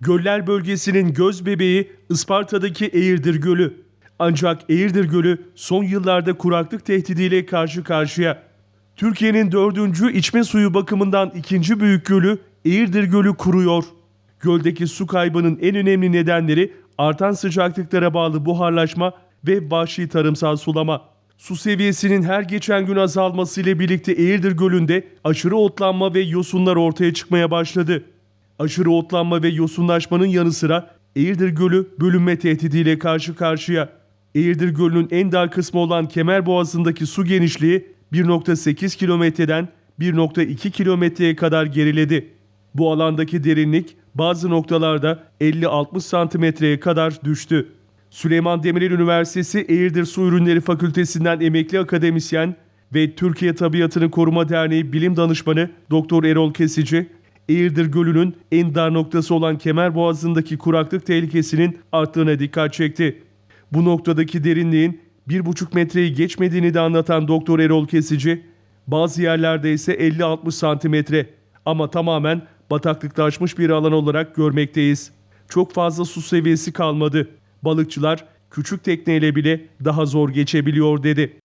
Göller bölgesinin göz bebeği Isparta'daki Eğirdir Gölü. Ancak Eğirdir Gölü son yıllarda kuraklık tehdidiyle karşı karşıya. Türkiye'nin dördüncü içme suyu bakımından ikinci büyük gölü Eğirdir Gölü kuruyor. Göldeki su kaybının en önemli nedenleri artan sıcaklıklara bağlı buharlaşma ve vahşi tarımsal sulama. Su seviyesinin her geçen gün azalmasıyla birlikte Eğirdir Gölü'nde aşırı otlanma ve yosunlar ortaya çıkmaya başladı. Aşırı otlanma ve yosunlaşmanın yanı sıra Eğirdir Gölü bölünme tehdidiyle karşı karşıya. Eğirdir Gölü'nün en dar kısmı olan Kemerboğazı'ndaki su genişliği 1.8 kilometreden 1.2 kilometreye kadar geriledi. Bu alandaki derinlik bazı noktalarda 50-60 santimetreye kadar düştü. Süleyman Demirel Üniversitesi Eğirdir Su Ürünleri Fakültesinden emekli akademisyen ve Türkiye Tabiatını Koruma Derneği Bilim Danışmanı Doktor Erol Kesici, Eğirdir Gölü'nün en dar noktası olan Kemerboğazı'ndaki kuraklık tehlikesinin arttığına dikkat çekti. Bu noktadaki derinliğin 1,5 metreyi geçmediğini de anlatan Doktor Erol Kesici, bazı yerlerde ise 50-60 santimetre ama tamamen bataklıklaşmış bir alan olarak görmekteyiz. Çok fazla su seviyesi kalmadı. Balıkçılar küçük tekneyle bile daha zor geçebiliyor dedi.